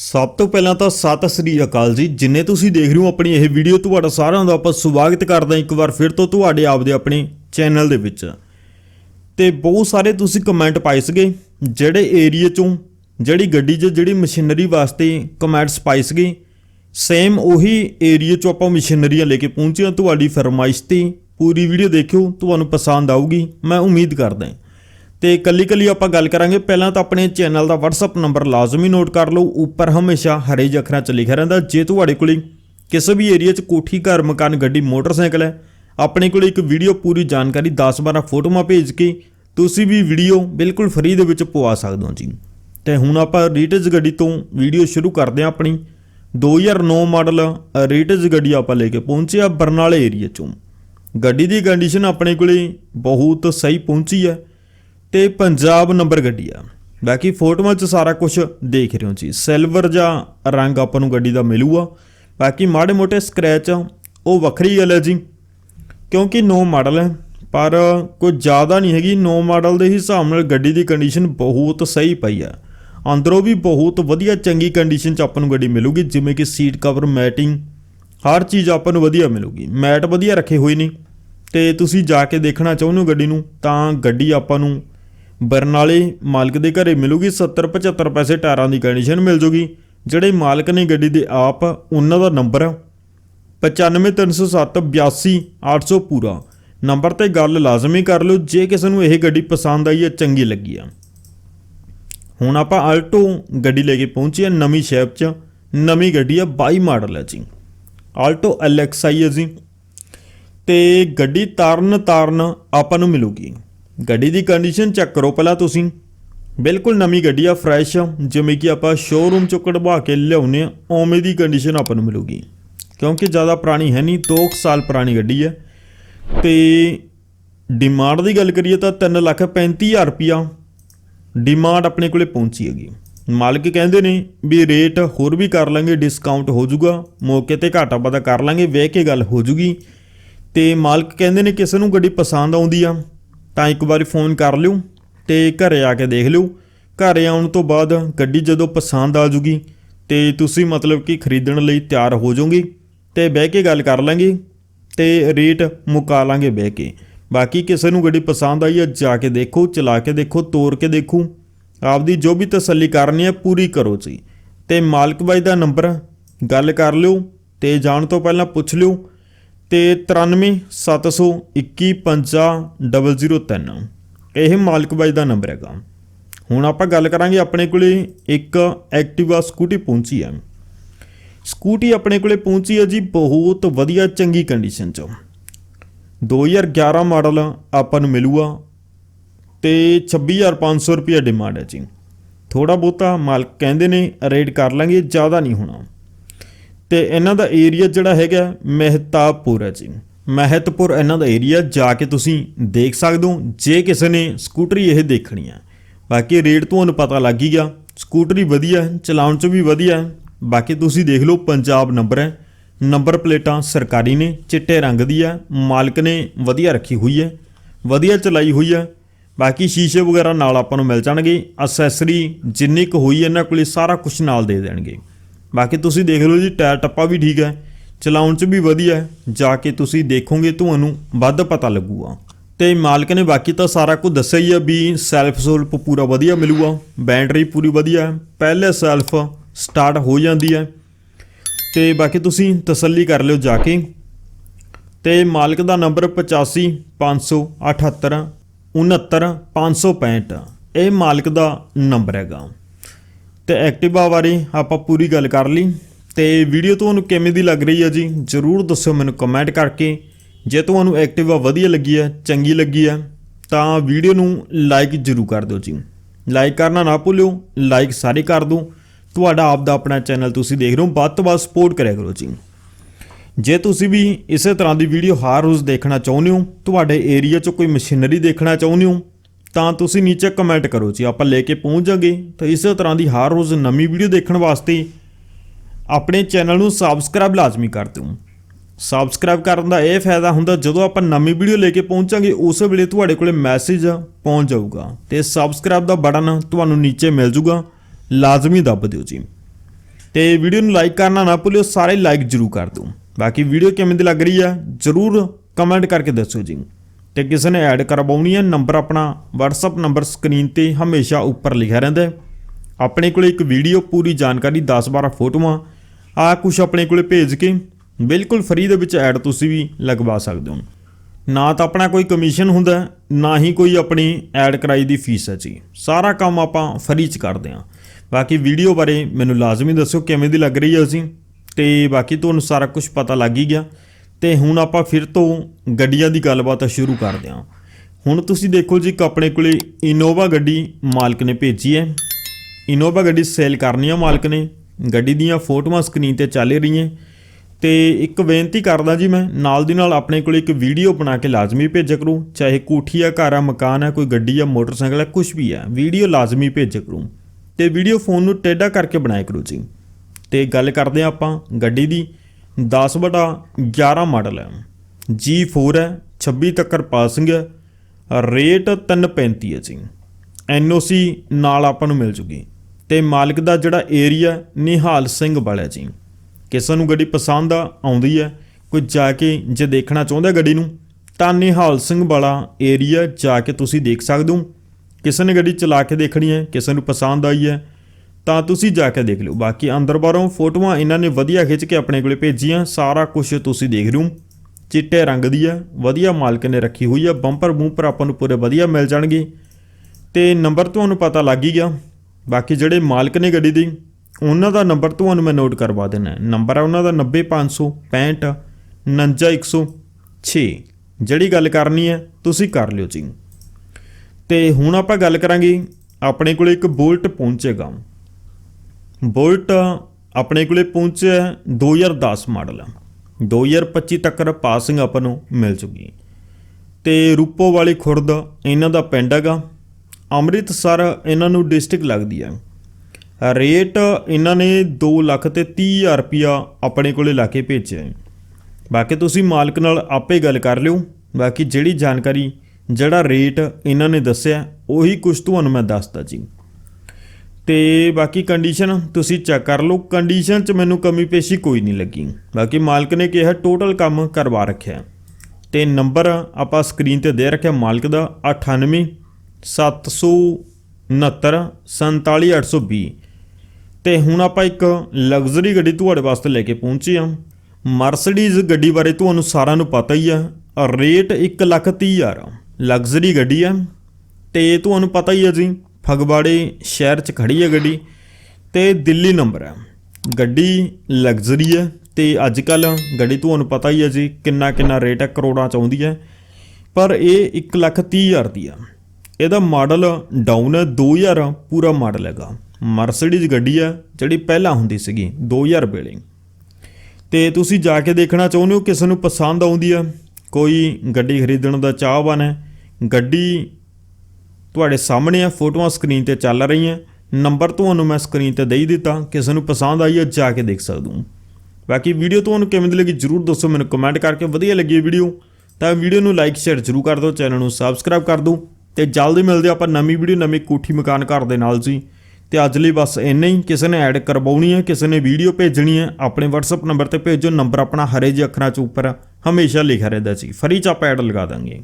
ਸਭ ਤੋਂ ਪਹਿਲਾਂ ਤਾਂ ਸਤਿ ਸ੍ਰੀ ਅਕਾਲ ਜੀ। ਜਿੰਨੇ ਤੁਸੀਂ ਦੇਖ ਰਹੇ ਹੋ ਆਪਣੀ ਇਹ ਵੀਡੀਓ, ਤੁਹਾਡਾ ਸਾਰਿਆਂ ਦਾ ਆਪਾਂ ਸਵਾਗਤ ਕਰਦੇ ਹਾਂ ਇੱਕ ਵਾਰ ਫਿਰ ਤੋਂ ਤੁਹਾਡੇ ਆਪਦੇ ਆਪਣੇ ਚੈਨਲ ਦੇ ਵਿੱਚ। ਤੇ ਬਹੁਤ ਸਾਰੇ ਤੁਸੀਂ ਕਮੈਂਟ ਪਾਏ ਸੀਗੇ, ਜਿਹੜੇ ਏਰੀਆ ਚੋਂ, ਜਿਹੜੀ ਗੱਡੀ 'ਚ ਜਿਹੜੀ ਮਸ਼ੀਨਰੀ ਵਾਸਤੇ ਕਮੈਂਟਸ ਪਾਏ ਸੀਗੇ ਸੇਮ ਉਹੀ ਏਰੀਆ ਚੋਂ ਆਪਾਂ ਮਸ਼ੀਨਰੀਆਂ ਲੈ ਕੇ ਪਹੁੰਚੇ ਹਾਂ। ਤੁਹਾਡੀ ਫਰਮਾਇਸ਼ ਤੇ ਪੂਰੀ ਵੀਡੀਓ ਦੇਖਿਓ, ਤੁਹਾਨੂੰ ਪਸੰਦ ਆਊਗੀ, ਮੈਂ ਉਮੀਦ ਕਰਦਾ ਹਾਂ। ਤੇ ਕੱਲੀ ਕੱਲੀ ਆਪਾਂ ਗੱਲ ਕਰਾਂਗੇ। ਪਹਿਲਾਂ ਤਾਂ ਆਪਣੇ ਚੈਨਲ ਦਾ WhatsApp ਨੰਬਰ ਲਾਜ਼ਮੀ ਨੋਟ ਕਰ ਲਓ। ਉੱਪਰ ਹਮੇਸ਼ਾ ਹਰੇ ਜਿਹੇ ਅੱਖਰਾਂ 'ਚ ਲਿਖਿਆ ਰਹਿੰਦਾ। ਜੇ ਤੁਹਾਡੇ ਕੋਲ ਕਿਸੇ ਵੀ ਏਰੀਆ 'ਚ ਕੋਠੀ, ਘਰ, ਮਕਾਨ, ਗੱਡੀ, ਮੋਟਰਸਾਈਕਲ ਹੈ, ਆਪਣੇ ਕੋਲ ਇੱਕ ਵੀਡੀਓ ਪੂਰੀ ਜਾਣਕਾਰੀ 10-12 ਫੋਟੋਆਂ ਭੇਜ ਕੇ ਤੁਸੀਂ ਵੀ ਵੀਡੀਓ ਬਿਲਕੁਲ ਫ੍ਰੀ ਦੇ ਵਿੱਚ ਪਵਾ ਸਕਦੇ ਹੋ ਜੀ। ਤੇ ਹੁਣ ਆਪਾਂ ਰੀਟਜ ਗੱਡੀ ਤੋਂ ਵੀਡੀਓ ਸ਼ੁਰੂ ਕਰਦੇ ਹਾਂ ਆਪਣੀ। 2009 ਮਾਡਲ ਰੀਟਜ ਗੱਡੀ ਆਪਾਂ ਲੈ ਕੇ ਪਹੁੰਚੇ ਆ ਬਰਨਾਲੇ ਏਰੀਆ 'ਚੋਂ। ਗੱਡੀ ਦੀ ਕੰਡੀਸ਼ਨ ਆਪਣੇ ਕੋਲੇ ਬਹੁਤ ਸਹੀ ਪਹੁੰਚੀ ਹੈ। ਤੇ ਪੰਜਾਬ ਨੰਬਰ ਗੱਡੀ ਆ। ਬਾਕੀ ਫੋਟੋਆਂ 'ਚ ਸਾਰਾ ਕੁਝ ਦੇਖ ਰਹੇ ਹੋ ਜੀ। ਸਿਲਵਰ ਜਾਂ ਰੰਗ ਆਪਾਂ ਨੂੰ ਗੱਡੀ ਦਾ ਮਿਲੂਗਾ। ਬਾਕੀ ਮਾੜੇ ਮੋਟੇ ਸਕ੍ਰੈਚ ਉਹ ਵੱਖਰੀ ਗੱਲ ਹੈ ਜੀ। ਕਿਉਂਕਿ ਨੋ ਮਾਡਲ ਹੈ ਪਰ ਕੋਈ ਜ਼ਿਆਦਾ ਨਹੀਂ ਹੈਗੀ। ਨੋ ਮਾਡਲ ਦੇ ਹਿਸਾਬ ਨਾਲ ਗੱਡੀ ਦੀ ਕੰਡੀਸ਼ਨ ਬਹੁਤ ਸਹੀ ਪਈ ਆ। ਅੰਦਰੋਂ ਵੀ ਬਹੁਤ ਵਧੀਆ ਚੰਗੀ ਕੰਡੀਸ਼ਨ 'ਚ ਆਪਾਂ ਨੂੰ ਗੱਡੀ ਮਿਲੂਗੀ। ਜਿਵੇਂ ਕਿ ਸੀਟ ਕਵਰ ਮੈਟਿੰਗ ਹਰ ਚੀਜ਼ ਆਪਾਂ ਨੂੰ ਵਧੀਆ ਮਿਲੂਗੀ। ਮੈਟ ਵਧੀਆ ਰੱਖੇ ਹੋਏ ਨੇ। ਤੇ ਤੁਸੀਂ ਜਾ ਕੇ ਦੇਖਣਾ ਚਾਹੁੰਦੇ ਹੋ ਗੱਡੀ ਨੂੰ, ਤਾਂ ਗੱਡੀ ਆਪਾਂ ਨੂੰ ਬਰਨਾਲੇ ਮਾਲਕ ਦੇ ਘਰੇ ਮਿਲੂਗੀ 70 75 ਪੈਸੇ ਟਾਇਰਾਂ ਦੀ ਕੰਡੀਸ਼ਨ ਮਿਲ ਜੂਗੀ। ਜਿਹੜੇ ਮਾਲਕ ਨੇ ਗੱਡੀ ਦੇ ਆਪ, ਉਹਨਾਂ ਦਾ ਨੰਬਰ 9530782800 ਪੂਰਾ। ਨੰਬਰ ਤੇ ਗੱਲ ਲਾਜ਼ਮੀ ਕਰ ਲਓ, ਜੇ ਕਿਸੇ ਨੂੰ ਇਹ ਗੱਡੀ ਪਸੰਦ ਆਈ ਹੈ, ਚੰਗੀ ਲੱਗੀ ਆ। ਹੁਣ ਆਪਾਂ ਆਲਟੋ ਗੱਡੀ ਲੈ ਕੇ ਪਹੁੰਚੇ ਆ ਨਵੀਂ ਸ਼ੇਪ 'ਚ। ਨਵੀਂ ਗੱਡੀ ਆ 22 ਮਾਡਲ ਹੈ ਜੀ। ਆਲਟੋ ਐਲਐਕਸਆਈ ਹੈ ਜੀ। ਤੇ ਗੱਡੀ ਤਾਰਨ ਤਾਰਨ ਆਪਾਂ ਨੂੰ ਮਿਲੂਗੀ। ਗੱਡੀ ਦੀ ਕੰਡੀਸ਼ਨ ਚੈੱਕ ਕਰੋ ਪਹਿਲਾਂ ਤੁਸੀਂ। ਬਿਲਕੁਲ ਨਵੀਂ ਗੱਡੀ ਆ ਫਰੈਸ਼ ਜਿਵੇਂ ਕਿ ਆਪਾਂ ਸ਼ੋਰੂਮ ਚੋਂ ਕਢਵਾ ਕੇ ਲਿਆਉਨੇ ਆ ਓਵੇਂ ਦੀ ਕੰਡੀਸ਼ਨ ਆਪਾਂ ਨੂੰ ਮਿਲੂਗੀ। ਕਿਉਂਕਿ ਜ਼ਿਆਦਾ ਪੁਰਾਣੀ ਹੈ ਨਹੀਂ 2 ਸਾਲ ਪੁਰਾਣੀ ਗੱਡੀ ਹੈ ਤੇ ਡਿਮਾਂਡ ਦੀ ਗੱਲ ਕਰੀਏ ਤਾਂ 335000 ਰੁਪਿਆ ਡਿਮਾਂਡ ਆਪਣੇ ਕੋਲੇ ਪਹੁੰਚੀ ਹੈਗੀ। ਮਾਲਕ ਕਹਿੰਦੇ ਨੇ ਵੀ ਰੇਟ ਹੋਰ ਵੀ ਕਰ ਲਾਂਗੇ ਡਿਸਕਾਊਂਟ ਹੋ ਜਾਊਗਾ। ਮੌਕੇ ਤੇ ਘਾਟਾ ਪਤਾ ਕਰ ਲਾਂਗੇ, ਵੇਖ ਕੇ ਗੱਲ ਹੋ ਜੂਗੀ ਤੇ ਮਾਲਕ ਕਹਿੰਦੇ ਨੇ ਕਿਸੇ ਨੂੰ ਗੱਡੀ ਪਸੰਦ ਆਉਂਦੀ ਆ ਤਾਂ ਇੱਕ ਵਾਰੀ ਫੋਨ ਕਰ ਲਿਓ ਤੇ ਘਰੇ ਆ ਕੇ ਦੇਖ ਲਿਓ। ਘਰੇ ਆਉਣ ਤੋਂ ਬਾਅਦ ਗੱਡੀ ਜਦੋਂ ਪਸੰਦ ਆ ਜੂਗੀ ਤੇ ਤੁਸੀਂ ਮਤਲਬ ਕਿ ਖਰੀਦਣ ਲਈ ਤਿਆਰ ਹੋ ਜਾਓਗੇ ਤੇ ਬਹਿ ਕੇ ਗੱਲ ਕਰ ਲਾਂਗੇ ਤੇ ਰੇਟ ਮੁਕਾ ਲਾਂਗੇ ਬਹਿ ਕੇ। ਬਾਕੀ ਕਿਸੇ ਨੂੰ ਗੱਡੀ ਪਸੰਦ ਆਈ ਹੈ ਜਾ ਕੇ ਦੇਖੋ, ਚਲਾ ਕੇ ਦੇਖੋ, ਤੋਰ ਕੇ ਦੇਖੋ। ਆਪਦੀ ਜੋ ਵੀ ਤਸੱਲੀ ਕਰਨੀ ਹੈ ਪੂਰੀ ਕਰੋ ਜੀ ਤੇ ਮਾਲਕ ਬਾਈ ਦਾ ਨੰਬਰ ਗੱਲ ਕਰ ਲਿਓ ਤੇ ਜਾਣ ਤੋਂ ਪਹਿਲਾਂ ਪੁੱਛ ਲਿਓ ਤੇ 9372150003 ਇਹ ਮਾਲਕ ਬਾਈ ਦਾ ਨੰਬਰ ਹੈਗਾ। ਹੁਣ ਆਪਾਂ ਗੱਲ ਕਰਾਂਗੇ ਆਪਣੇ ਕੋਲੇ ਇੱਕ ਐਕਟਿਵਾ ਸਕੂਟੀ ਪਹੁੰਚੀ ਹੈ ਸਕੂਟੀ ਆਪਣੇ ਕੋਲੇ ਪਹੁੰਚੀ ਹੈ ਜੀ ਬਹੁਤ ਵਧੀਆ, ਚੰਗੀ ਕੰਡੀਸ਼ਨ 'ਚ। 2011 ਮਾਡਲ ਆਪਾਂ ਨੂੰ ਮਿਲੂਗਾ ਤੇ 26500 ਰੁਪਏ ਡਿਮਾਂਡ ਹੈ ਜੀ। ਥੋੜਾ ਬਹੁਤਾ ਮਾਲਕ ਕਹਿੰਦੇ ਨੇ ਰੇਟ ਕਰ ਲਾਂਗੇ, ਜ਼ਿਆਦਾ ਨਹੀਂ ਹੋਣਾ। ਤੇ ਇਹਨਾਂ ਦਾ ਏਰੀਆ ਜਿਹੜਾ ਹੈਗਾ ਮਹਿਤਾਬਪੁਰ ਹੈ ਜੀ। ਮਹਿਤਪੁਰ ਇਹਨਾਂ ਦਾ ਏਰੀਆ ਜਾ ਕੇ ਤੁਸੀਂ ਦੇਖ ਸਕਦੇ ਹੋ, ਜੇ ਕਿਸੇ ਨੇ ਸਕੂਟਰੀ ਇਹ ਦੇਖਣੀ ਹੈ ਬਾਕੀ ਰੇਟ ਤੁਹਾਨੂੰ ਪਤਾ ਲੱਗ ਹੀ ਗਿਆ, ਸਕੂਟਰੀ ਵਧੀਆ ਹੈ ਚਲਾਉਣ 'ਚ ਵੀ ਵਧੀਆ। ਹੈ ਬਾਕੀ ਤੁਸੀਂ ਦੇਖ ਲਓ, ਪੰਜਾਬ ਨੰਬਰ ਹੈ। ਨੰਬਰ ਪਲੇਟਾਂ ਸਰਕਾਰੀ ਨੇ, ਚਿੱਟੇ ਰੰਗ ਦੀ ਹੈ ਮਾਲਕ ਨੇ ਵਧੀਆ ਰੱਖੀ ਹੋਈ ਹੈ, ਵਧੀਆ ਚਲਾਈ ਹੋਈ ਹੈ ਬਾਕੀ ਸ਼ੀਸ਼ੇ ਵਗੈਰਾ ਨਾਲ ਆਪਾਂ ਨੂੰ ਮਿਲ ਜਾਣਗੇ ਅਸੈਸਰੀ ਜਿੰਨੀ ਕੁ ਹੋਈ ਇਹਨਾਂ ਕੋਲੇ ਸਾਰਾ ਕੁਝ ਨਾਲ ਦੇ ਦੇਣਗੇ। ਬਾਕੀ ਤੁਸੀਂ ਦੇਖ ਲਓ ਜੀ, ਟਾਇਰ ਟੱਪਾ ਵੀ ਠੀਕ ਹੈ, ਚਲਾਉਣ 'ਚ ਵੀ ਵਧੀਆ ਹੈ, ਜਾ ਕੇ ਤੁਸੀਂ ਦੇਖੋਗੇ ਤੁਹਾਨੂੰ ਵੱਧ ਪਤਾ ਲੱਗੂਗਾ। ਤੇ ਮਾਲਕ ਨੇ ਬਾਕੀ ਤਾਂ ਸਾਰਾ ਕੁਝ ਦੱਸਿਆ ਹੀ ਆ ਵੀ ਸੈਲਫ ਸੋਲਪ ਪੂਰਾ ਵਧੀਆ ਮਿਲੂਗਾ ਬੈਟਰੀ ਪੂਰੀ ਵਧੀਆ ਹੈ, ਪਹਿਲੇ ਸੈਲਫ ਸਟਾਰਟ ਹੋ ਜਾਂਦੀ ਹੈ। ਤੇ ਬਾਕੀ ਤੁਸੀਂ ਤਸੱਲੀ ਕਰ ਲਿਓ ਜਾ ਕੇ। ਤੇ ਮਾਲਕ ਦਾ ਨੰਬਰ 85 578 69 565 ਇਹ ਮਾਲਕ ਦਾ ਨੰਬਰ ਹੈਗਾ। ਤੇ ਐਕਟਿਵਾ ਬਾਰੇ ਆਪਾਂ ਪੂਰੀ ਗੱਲ ਕਰ ਲਈ ਤੇ ਵੀਡੀਓ ਤੁਹਾਨੂੰ ਕਿਵੇਂ ਦੀ ਲੱਗ ਰਹੀ ਹੈ ਜੀ, ਜਰੂਰ ਦੱਸਿਓ ਮੈਨੂੰ ਕਮੈਂਟ ਕਰਕੇ। ਜੇ ਤੁਹਾਨੂੰ ਐਕਟਿਵਾ ਵਧੀਆ ਲੱਗੀ ਹੈ, ਚੰਗੀ ਲੱਗੀ ਹੈ, ਤਾਂ ਵੀਡੀਓ ਨੂੰ ਲਾਈਕ ਜਰੂਰ ਕਰ ਦਿਓ ਜੀ। ਲਾਈਕ ਕਰਨਾ ਨਾ ਭੁੱਲਿਓ ਲਾਈਕ ਸਾਰੇ ਕਰ ਦਿਓ। ਤੁਹਾਡਾ ਆਪ ਦਾ ਆਪਣਾ ਚੈਨਲ ਤੁਸੀਂ ਦੇਖ ਰਹੇ ਹੋ, ਵੱਧ ਤੋਂ ਵੱਧ ਸਪੋਰਟ ਕਰਿਆ ਕਰੋ ਜੀ। ਜੇ ਤੁਸੀਂ ਵੀ ਇਸੇ ਤਰ੍ਹਾਂ ਦੀ ਵੀਡੀਓ ਹਰ ਰੋਜ਼ ਦੇਖਣਾ ਚਾਹੁੰਦੇ ਹੋ, ਤੁਹਾਡੇ ਏਰੀਆ 'ਚ ਕੋਈ ਮਸ਼ੀਨਰੀ ਦੇਖਣਾ ਚਾਹੁੰਦੇ ਹੋ ਤਾਂ ਤੁਸੀਂ ਨੀਚੇ ਕਮੈਂਟ ਕਰੋ ਜੀ। ਆਪਾਂ ਲੈ ਕੇ ਪਹੁੰਚ ਜਾਗੇ ਤਾਂ ਇਸੇ ਤਰ੍ਹਾਂ ਦੀ ਹਰ ਰੋਜ਼ ਨਵੀਂ ਵੀਡੀਓ ਦੇਖਣ ਵਾਸਤੇ ਆਪਣੇ ਚੈਨਲ ਨੂੰ ਸਬਸਕ੍ਰਾਈਬ ਲਾਜ਼ਮੀ ਕਰ ਦਿਓ। ਸਬਸਕ੍ਰਾਈਬ ਕਰਨ ਦਾ ਇਹ ਫਾਇਦਾ ਹੁੰਦਾ, ਜਦੋਂ ਆਪਾਂ ਨਵੀਂ ਵੀਡੀਓ ਲੈ ਕੇ ਪਹੁੰਚਾਂਗੇ ਉਸ ਵੇਲੇ ਤੁਹਾਡੇ ਕੋਲੇ ਮੈਸੇਜ ਪਹੁੰਚ ਜਾਊਗਾ। ਤੇ ਸਬਸਕ੍ਰਾਈਬ ਦਾ ਬਟਨ ਤੁਹਾਨੂੰ ਨੀਚੇ ਮਿਲ ਜਾਊਗਾ। ਲਾਜ਼ਮੀ ਦੱਬ ਦਿਓ ਜੀ। ਤੇ ਵੀਡੀਓ ਨੂੰ ਲਾਈਕ ਕਰਨਾ ਨਾ ਭੁੱਲਿਓ, ਸਾਰੇ ਲਾਈਕ ਜਰੂਰ ਕਰ ਦਿਓ। ਬਾਕੀ ਵੀਡੀਓ ਕਿਵੇਂ ਦੀ ਲੱਗ ਰਹੀ ਆ, ਜਰੂਰ ਕਮੈਂਟ ਕਰਕੇ ਦੱਸੋ ਜੀ। ਤੇ ਕਿਸੇ ਨੇ ਐਡ ਕਰਵਾਉਣੀ ਹੈ ਨੰਬਰ ਆਪਣਾ, WhatsApp ਨੰਬਰ ਸਕਰੀਨ ਤੇ ਹਮੇਸ਼ਾ ਉੱਪਰ ਲਿਖਿਆ ਰਹਿੰਦਾ ਹੈ। ਆਪਣੇ ਕੋਲੇ ਇੱਕ ਵੀਡੀਓ, ਪੂਰੀ ਜਾਣਕਾਰੀ 10-12 ਫੋਟੋਆਂ, ਆ ਕੁਝ ਆਪਣੇ ਕੋਲੇ ਭੇਜ ਕੇ ਬਿਲਕੁਲ ਫ੍ਰੀ ਦੇ ਵਿੱਚ ਐਡ ਤੁਸੀਂ ਵੀ ਲਗਵਾ ਸਕਦੇ ਹੋ। ਨਾ ਤਾਂ ਆਪਣਾ ਕੋਈ ਕਮਿਸ਼ਨ ਹੁੰਦਾ ਨਾ ਹੀ ਕੋਈ ਆਪਣੀ ਐਡ ਕਰਾਈ ਦੀ ਫੀਸ ਹੈ ਜੀ। ਸਾਰਾ ਕੰਮ ਆਪਾਂ ਫ੍ਰੀ ਚ ਕਰਦੇ ਹਾਂ। ਬਾਕੀ ਵੀਡੀਓ ਬਾਰੇ ਮੈਨੂੰ ਲਾਜ਼ਮੀ ਦੱਸਿਓ ਕਿਵੇਂ ਦੀ ਲੱਗ ਰਹੀ ਹੈ ਅਸੀਂ, ਤੇ ਬਾਕੀ ਤੁਹਾਨੂੰ ਸਾਰਾ ਕੁਝ ਪਤਾ ਲੱਗ ਹੀ ਗਿਆ। ਤੇ ਹੁਣ ਆਪਾਂ ਫਿਰ ਤੋਂ ਗੱਡੀਆਂ ਦੀ ਗੱਲਬਾਤ ਸ਼ੁਰੂ ਕਰਦੇ ਹਾਂ। ਹੁਣ ਤੁਸੀਂ ਦੇਖੋ ਜੀ ਇੱਕ ਆਪਣੇ ਕੋਲੇ ਇਨੋਵਾ ਗੱਡੀ ਮਾਲਕ ਨੇ ਭੇਜੀ ਹੈ। ਇਨੋਵਾ ਗੱਡੀ ਸੇਲ ਕਰਨੀ ਆ ਮਾਲਕ ਨੇ। ਗੱਡੀ ਦੀਆਂ ਫੋਟੋਆਂ ਸਕਰੀਨ ਤੇ ਚੱਲ ਰਹੀਆਂ। ਤੇ ਇੱਕ ਬੇਨਤੀ ਕਰਦਾ ਜੀ ਮੈਂ, ਨਾਲ ਦੀ ਨਾਲ ਆਪਣੇ ਕੋਲ ਇੱਕ ਵੀਡੀਓ ਬਣਾ ਕੇ ਲਾਜ਼ਮੀ ਭੇਜਿਆ ਕਰੂੰ। ਚਾਹੇ ਕੋਠੀ ਆ, ਘਰ ਆ, ਮਕਾਨ ਆ, ਕੋਈ ਗੱਡੀ ਆ, ਮੋਟਰਸਾਈਕਲ ਆ ਕੁਝ ਵੀ ਆ ਵੀਡੀਓ ਲਾਜ਼ਮੀ ਭੇਜਿਆ ਕਰੋ। ਤੇ ਵੀਡੀਓ ਫੋਨ ਨੂੰ ਟੇਢਾ ਕਰਕੇ ਬਣਾਇਆ ਕਰੋ ਜੀ। ਤੇ ਗੱਲ ਕਰਦੇ ਆ ਆਪਾਂ ਗੱਡੀ ਦੀ। 10 ਬਟਾ 11 ਮਾਡਲ ਹੈ। G4 ਹੈ 26 ਤੱਕਰ ਪਾਸਿੰਗ ਹੈ ਰੇਟ 335 ਹੈ ਜੀ। ਐਨਓਸੀ ਨਾਲ ਆਪਾਂ ਨੂੰ ਮਿਲ ਜੂਗੀ। ਤੇ ਮਾਲਕ ਦਾ ਜਿਹੜਾ ਏਰੀਆ ਨਿਹਾਲ ਸਿੰਘ ਵਾਲਾ ਜੀ। ਕਿਸੇ ਨੂੰ ਗੱਡੀ ਪਸੰਦ ਆ, ਆਉਂਦੀ ਹੈ, ਕੋਈ ਜਾ ਕੇ ਜੇ ਦੇਖਣਾ ਚਾਹੁੰਦਾ ਗੱਡੀ ਨੂੰ, ਤਾਂ ਨਿਹਾਲ ਸਿੰਘ ਵਾਲਾ ਏਰੀਆ ਜਾ ਕੇ ਤੁਸੀਂ ਦੇਖ ਸਕਦੇ ਹੋ। ਕਿਸੇ ਨੇ ਗੱਡੀ ਚਲਾ ਕੇ ਦੇਖਣੀ ਹੈ, ਕਿਸੇ ਨੂੰ ਪਸੰਦ ਆਈ ਹੈ ਤਾਂ ਤੁਸੀਂ ਜਾ ਕੇ ਦੇਖ ਲਿਓ। ਬਾਕੀ ਅੰਦਰ ਬਾਹਰੋਂ ਫੋਟੋਆਂ ਇਹਨਾਂ ਨੇ ਵਧੀਆ ਖਿੱਚ ਕੇ ਆਪਣੇ ਕੋਲੇ ਭੇਜੀਆਂ। ਸਾਰਾ ਕੁਝ ਤੁਸੀਂ ਦੇਖ ਰਹੇ ਹੋ ਚਿੱਟੇ ਰੰਗ ਦੀ ਹੈ ਵਧੀਆ ਮਾਲਕ ਨੇ ਰੱਖੀ ਹੋਈ ਆ। ਬੰਪਰ ਬੂੰਪਰ ਆਪਾਂ ਨੂੰ ਪੂਰੇ ਵਧੀਆ ਮਿਲ ਜਾਣਗੇ। ਤੇ ਨੰਬਰ ਤੁਹਾਨੂੰ ਪਤਾ ਲੱਗ ਹੀ ਗਿਆ। ਬਾਕੀ ਜਿਹੜੇ ਮਾਲਕ ਨੇ ਗੱਡੀ ਦੇ, ਉਹਨਾਂ ਦਾ ਨੰਬਰ ਤੁਹਾਨੂੰ ਮੈਂ ਨੋਟ ਕਰਵਾ ਦੇਣਾ ਨੰਬਰ ਹੈ ਉਹਨਾਂ ਦਾ 90565 59106 ਜਿਹੜੀ ਗੱਲ ਕਰਨੀ ਹੈ ਤੁਸੀਂ ਕਰ ਲਿਓ ਜੀ। ਤੇ ਹੁਣ ਆਪਾਂ ਗੱਲ ਕਰਾਂਗੇ, ਆਪਣੇ ਕੋਲ ਇੱਕ ਬੋਲਟ ਪਹੁੰਚੇਗਾ। ਬੋਲਟ ਆਪਣੇ ਕੋਲੇ ਪਹੁੰਚਿਆ ਹੈ 2010 ਮਾਡਲ। 2025 ਤੱਕ ਪਾਸਿੰਗ ਆਪਾਂ ਨੂੰ ਮਿਲ ਚੁੱਕੀ ਤੇ ਰੂਪੋ ਵਾਲੀ ਖੁਰਦ ਇਹਨਾਂ ਦਾ ਪਿੰਡ ਹੈਗਾ। ਅੰਮ੍ਰਿਤਸਰ ਇਹਨਾਂ ਨੂੰ ਡਿਸਟ੍ਰਿਕਟ ਲੱਗਦੀ ਹੈ। ਰੇਟ ਇਹਨਾਂ ਨੇ 2 ਲੱਖ ਤੇ 30 ਹਜ਼ਾਰ ਰੁਪਿਆ ਆਪਣੇ ਕੋਲੇ ਲਾ ਕੇ ਭੇਜਿਆ ਹੈ। ਬਾਕੀ ਤੁਸੀਂ ਮਾਲਕ ਨਾਲ ਆਪੇ ਗੱਲ ਕਰ ਲਿਓ। ਬਾਕੀ ਜਿਹੜੀ ਜਾਣਕਾਰੀ, ਜਿਹੜਾ ਰੇਟ ਇਹਨਾਂ ਨੇ ਦੱਸਿਆ, ਉਹੀ ਕੁਝ ਤੁਹਾਨੂੰ ਮੈਂ ਦੱਸਦਾ ਜੀ। ਤੇ ਬਾਕੀ ਕੰਡੀਸ਼ਨ ਤੁਸੀਂ ਚੈੱਕ ਕਰ ਲਓ। ਕੰਡੀਸ਼ਨ 'ਚ ਮੈਨੂੰ ਕਮੀ ਪੇਸ਼ੀ ਕੋਈ ਨਹੀਂ ਲੱਗੀ। ਬਾਕੀ ਮਾਲਕ ਨੇ ਕਿਹਾ ਟੋਟਲ ਕੰਮ ਕਰਵਾ ਰੱਖਿਆ। ਤੇ ਨੰਬਰ ਆਪਾਂ ਸਕਰੀਨ ਤੇ ਦੇ ਰੱਖਿਆ ਮਾਲਕ ਦਾ 98 769 47820 ਤੇ ਹੁਣ ਆਪਾਂ ਇੱਕ ਲਗਜ਼ਰੀ ਗੱਡੀ ਤੁਹਾਡੇ ਵਾਸਤੇ ਲੈ ਕੇ ਪਹੁੰਚੇ ਹਾਂ। ਮਰਸੀਡੀਜ਼ ਗੱਡੀ ਬਾਰੇ ਤੁਹਾਨੂੰ ਸਾਰਿਆਂ ਨੂੰ ਪਤਾ ਹੀ ਆ। ਰੇਟ 130000 ਲਗਜ਼ਰੀ ਗੱਡੀ ਆ। ਤੇ ਤੁਹਾਨੂੰ ਪਤਾ ਹੀ ਹੈ ਜੀ ਫਗਵਾੜੇ ਸ਼ਹਿਰ 'ਚ ਖੜੀ ਹੈ ਗੱਡੀ ਤੇ ਦਿੱਲੀ ਨੰਬਰ ਹੈ। ਗੱਡੀ ਲਗਜ਼ਰੀ ਹੈ ਤੇ ਅੱਜ ਕੱਲ ਗੱਡੀ ਤੁਹਾਨੂੰ ਪਤਾ ਹੀ ਹੈ ਜੀ ਕਿੰਨਾ ਕਿੰਨਾ ਰੇਟ ਹੈ, ਕਰੋੜਾਂ ਚ ਆਉਂਦੀ ਹੈ। ਪਰ ਇਹ 130000 ਦੀ ਆ ਇਹਦਾ ਮਾਡਲ ਡਾਊਨ ਹੈ 2000 ਪੂਰਾ ਮਾਡਲ ਹੈਗਾ। ਮਰਸੀਡੀਜ਼ ਗੱਡੀ ਆ ਜਿਹੜੀ ਪਹਿਲਾਂ ਹੁੰਦੀ ਸੀਗੀ 2000 ਵੇਲੇ। ਤੇ ਤੁਸੀਂ ਜਾ ਕੇ ਦੇਖਣਾ ਚਾਹੁੰਦੇ ਹੋ, ਕਿਸੇ ਨੂੰ ਪਸੰਦ ਆਉਂਦੀ ਆ ਕੋਈ ਗੱਡੀ ਖਰੀਦਣ ਦਾ ਚਾਹਵਾਨ ਹੈ। ਗੱਡੀ ਤੁਹਾਡੇ ਸਾਹਮਣੇ ਆ, ਫੋਟੋਆਂ ਸਕਰੀਨ ਤੇ ਚੱਲ ਰਹੀਆਂ। ਨੰਬਰ ਤੁਹਾਨੂੰ ਮੈਂ ਸਕਰੀਨ ਤੇ ਦੇ ਦਿੱਤਾ, ਕਿਸੇ ਨੂੰ ਪਸੰਦ ਆਈ ਹੈ ਜਾ ਕੇ ਦੇਖ ਸਕਦੇ ਹੋ। ਬਾਕੀ ਵੀਡੀਓ ਤੁਹਾਨੂੰ ਕਿਵੇਂ ਦੀ ਲੱਗੀ ਜਰੂਰ ਦੱਸੋ, ਮੈਨੂੰ ਕਮੈਂਟ ਕਰਕੇ ਵਧੀਆ ਲੱਗੀ ਵੀਡੀਓ ਤਾਂ ਵੀਡੀਓ ਨੂੰ ਲਾਈਕ ਸ਼ੇਅਰ ਜਰੂਰ ਕਰ ਦਿਓ ਚੈਨਲ ਨੂੰ ਸਬਸਕ੍ਰਾਈਬ ਕਰ ਦਿਓ। ਤੇ ਜਲਦੀ ਮਿਲਦੇ ਆਪਾਂ ਨਵੀਂ ਵੀਡੀਓ ਨਵੀਂ ਕੋਠੀ ਮਕਾਨ ਘਰ ਦੇ ਨਾਲ ਜੀ। ਤੇ ਅੱਜ ਲਈ ਬਸ ਇੰਨਾ ਹੀ। ਕਿਸੇ ਨੇ ਐਡ ਕਰਵਾਉਣੀ ਹੈ, ਕਿਸੇ ਨੇ ਵੀਡੀਓ ਭੇਜਣੀ ਹੈ, ਆਪਣੇ WhatsApp ਨੰਬਰ ਤੇ ਭੇਜੋ। ਨੰਬਰ ਆਪਣਾ ਹਰੇ ਜਿਹੇ ਅੱਖਰਾਂ 'ਚ ਉੱਪਰ ਹਮੇਸ਼ਾ ਲਿਖਿਆ ਰਹਿੰਦਾ ਜੀ। ਫਰੀ ਚ ਆਪਾਂ ਐਡ ਲਗਾ ਦਾਂਗੇ।